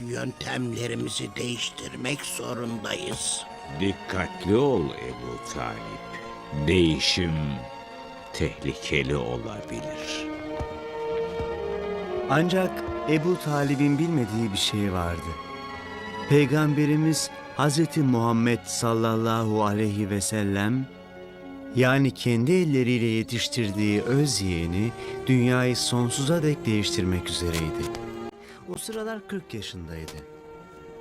yöntemlerimizi değiştirmek zorundayız. Dikkatli ol Ebu Talip. Değişim tehlikeli olabilir. Ancak Ebu Talib'in bilmediği bir şey vardı. Peygamberimiz Hz. Muhammed sallallahu aleyhi ve sellem yani kendi elleriyle yetiştirdiği öz yeğeni dünyayı sonsuza dek değiştirmek üzereydi. O sıralar 40 yaşındaydı.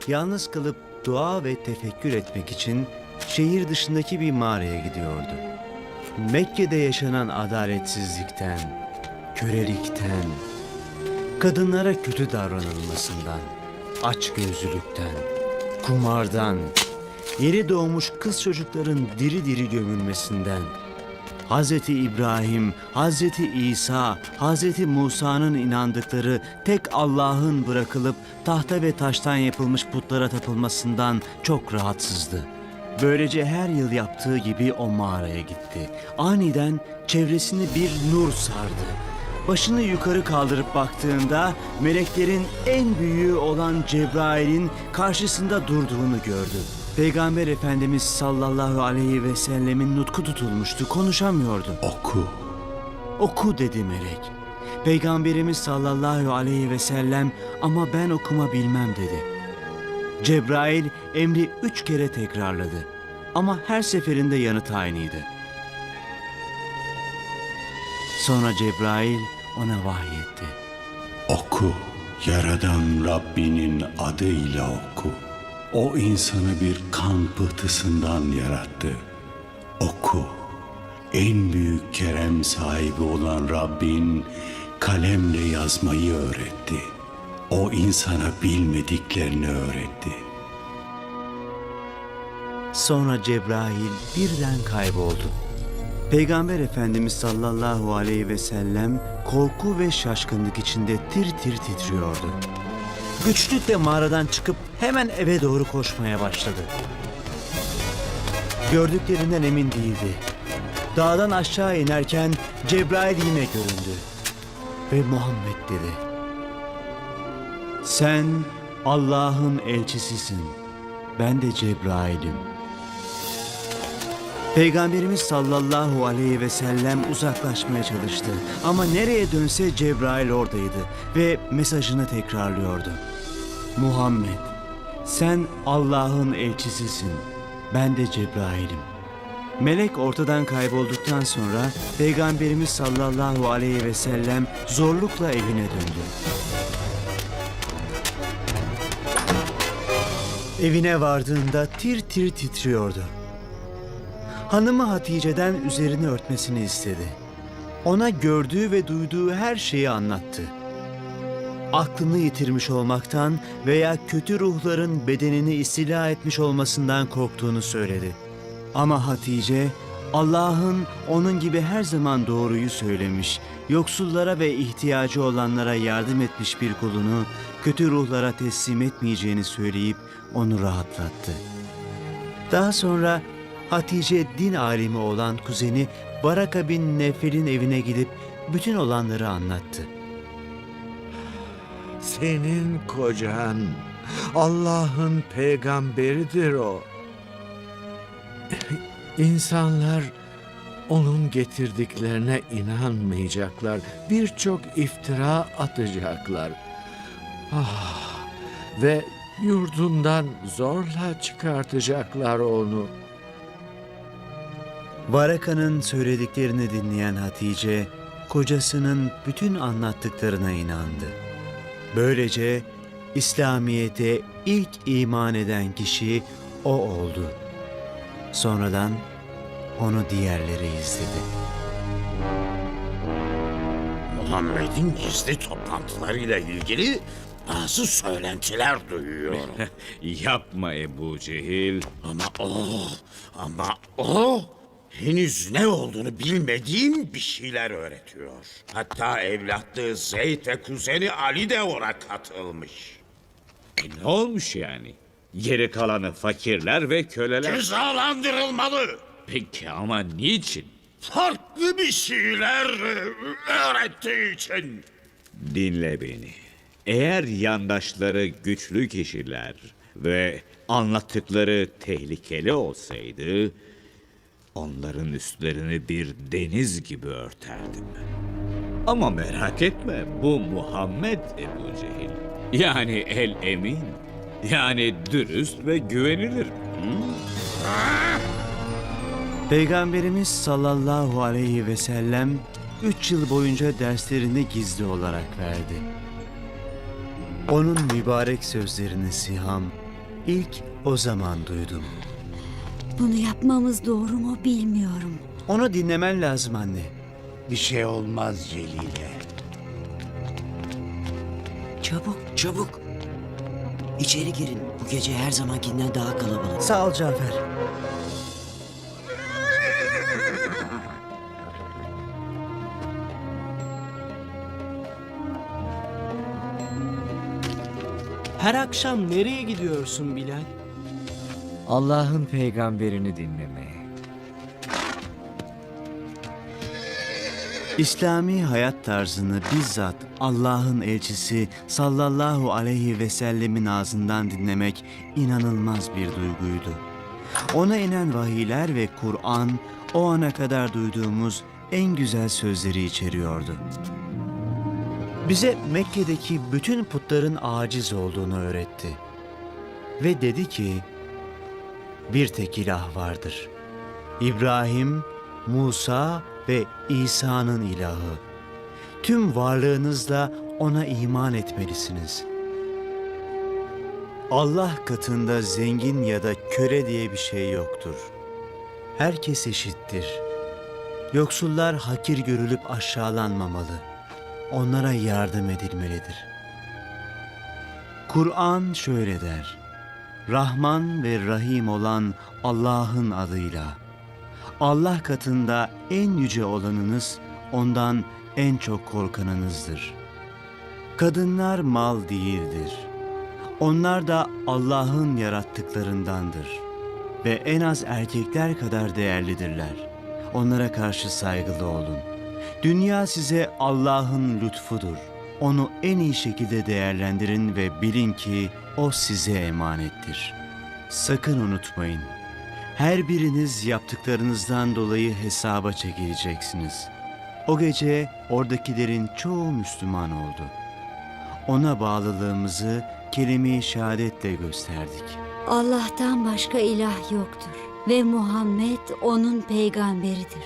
Yalnız kalıp dua ve tefekkür etmek için şehir dışındaki bir mağaraya gidiyordu. Mekke'de yaşanan adaletsizlikten, kölelikten, kadınlara kötü davranılmasından, açgözlülükten, kumardan, yeni doğmuş kız çocukların diri diri gömülmesinden, Hz. İbrahim, Hz. İsa, Hz. Musa'nın inandıkları tek Allah'ın bırakılıp tahta ve taştan yapılmış putlara tapılmasından çok rahatsızdı. Böylece her yıl yaptığı gibi o mağaraya gitti. Aniden çevresini bir nur sardı. Başını yukarı kaldırıp baktığında meleklerin en büyüğü olan Cebrail'in karşısında durduğunu gördü. Peygamber Efendimiz sallallahu aleyhi ve sellemin nutku tutulmuştu, konuşamıyordu. Oku. Oku dedi melek. Peygamberimiz sallallahu aleyhi ve sellem ama ben okuma bilmem dedi. Cebrail emri üç kere tekrarladı. Ama her seferinde yanıt aynıydı. Sonra Cebrail ona vahyetti. Oku. Yaradan Rabbinin adıyla oku. O insanı bir kan pıhtısından yarattı. Oku. En büyük kerem sahibi olan Rabbin kalemle yazmayı öğretti. O insana bilmediklerini öğretti. Sonra Cebrail birden kayboldu. Peygamber Efendimiz sallallahu aleyhi ve sellem korku ve şaşkınlık içinde tir tir titriyordu. Güçlükle mağaradan çıkıp hemen eve doğru koşmaya başladı. Gördüklerinden emin değildi. Dağdan aşağı inerken Cebrail yine göründü. Ve Muhammed dedi. Sen Allah'ın elçisisin. Ben de Cebrail'im. Peygamberimiz sallallahu aleyhi ve sellem uzaklaşmaya çalıştı. Ama nereye dönse Cebrail oradaydı ve mesajını tekrarlıyordu. Muhammed, sen Allah'ın elçisisin. Ben de Cebrail'im. Melek ortadan kaybolduktan sonra Peygamberimiz sallallahu aleyhi ve sellem zorlukla evine döndü. Evine vardığında tir tir titriyordu. Hanımı Hatice'den üzerini örtmesini istedi. Ona gördüğü ve duyduğu her şeyi anlattı. Aklını yitirmiş olmaktan veya kötü ruhların bedenini istila etmiş olmasından korktuğunu söyledi. Ama Hatice, Allah'ın onun gibi her zaman doğruyu söylemiş, yoksullara ve ihtiyacı olanlara yardım etmiş bir kulunu kötü ruhlara teslim etmeyeceğini söyleyip onu rahatlattı. Daha sonra Hatice din alimi olan kuzeni Baraka bin Nefel'in evine gidip bütün olanları anlattı. Senin kocan Allah'ın peygamberidir o. İnsanlar onun getirdiklerine inanmayacaklar. Birçok iftira atacaklar. Ah, ve yurdundan zorla çıkartacaklar onu. Baraka'nın söylediklerini dinleyen Hatice, kocasının bütün anlattıklarına inandı. Böylece İslamiyet'e ilk iman eden kişi o oldu. Sonradan onu diğerleri izledi. Muhammed'in gizli toplantılarıyla ilgili bazı söylentiler duyuyorum. Yapma Ebu Cehil. ama o, ama o henüz ne olduğunu bilmediğim bir şeyler öğretiyor. Hatta evlatlığı Zeyd ve kuzeni Ali de ona katılmış. E, ne olmuş yani? Geri kalanı fakirler ve köleler. Cezalandırılmalı. Peki ama niçin? Farklı bir şeyler öğrettiği için. Dinle beni. Eğer yandaşları güçlü kişiler ve anlattıkları tehlikeli olsaydı, onların üstlerini bir deniz gibi örterdim. Ama merak etme, bu Muhammed Ebu Cehil. Yani el emin, yani dürüst ve güvenilir. Peygamberimiz sallallahu aleyhi ve sellem 3 yıl boyunca derslerini gizli olarak verdi. Onun mübarek sözlerini Siham ilk o zaman duydum. Bunu yapmamız doğru mu bilmiyorum. Onu dinlemen lazım anne. Bir şey olmaz Celile. Çabuk, çabuk. İçeri girin. Bu gece her zamankinden daha kalabalık. Sağ ol Cafer. Her akşam nereye gidiyorsun Bilal? Allah'ın peygamberini dinlemeye. İslami hayat tarzını bizzat Allah'ın elçisi sallallahu aleyhi ve sellemin ağzından dinlemek inanılmaz bir duyguydu. Ona inen vahiyler ve Kur'an o ana kadar duyduğumuz en güzel sözleri içeriyordu. Bize Mekke'deki bütün putların aciz olduğunu öğretti. Ve dedi ki, bir tek ilah vardır. İbrahim, Musa ve İsa'nın ilahı. Tüm varlığınızla ona iman etmelisiniz. Allah katında zengin ya da köre diye bir şey yoktur. Herkes eşittir. Yoksullar hakir görülüp aşağılanmamalı. Onlara yardım edilmelidir. Kur'an şöyle der. Rahman ve Rahim olan Allah'ın adıyla. Allah katında en yüce olanınız ondan en çok korkanınızdır. Kadınlar mal değildir. Onlar da Allah'ın yarattıklarındandır ve en az erkekler kadar değerlidirler. Onlara karşı saygılı olun. Dünya size Allah'ın lütfudur. Onu en iyi şekilde değerlendirin ve bilin ki o size emanettir. Sakın unutmayın. Her biriniz yaptıklarınızdan dolayı hesaba çekileceksiniz. O gece oradakilerin çoğu Müslüman oldu. Ona bağlılığımızı kelime-i şehadetle gösterdik. Allah'tan başka ilah yoktur ve Muhammed onun peygamberidir.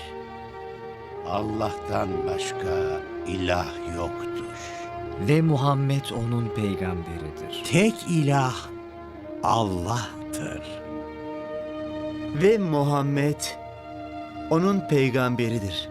Allah'tan başka ilah yoktur. Ve Muhammed onun peygamberidir. Tek ilah Allah'tır. Ve Muhammed onun peygamberidir.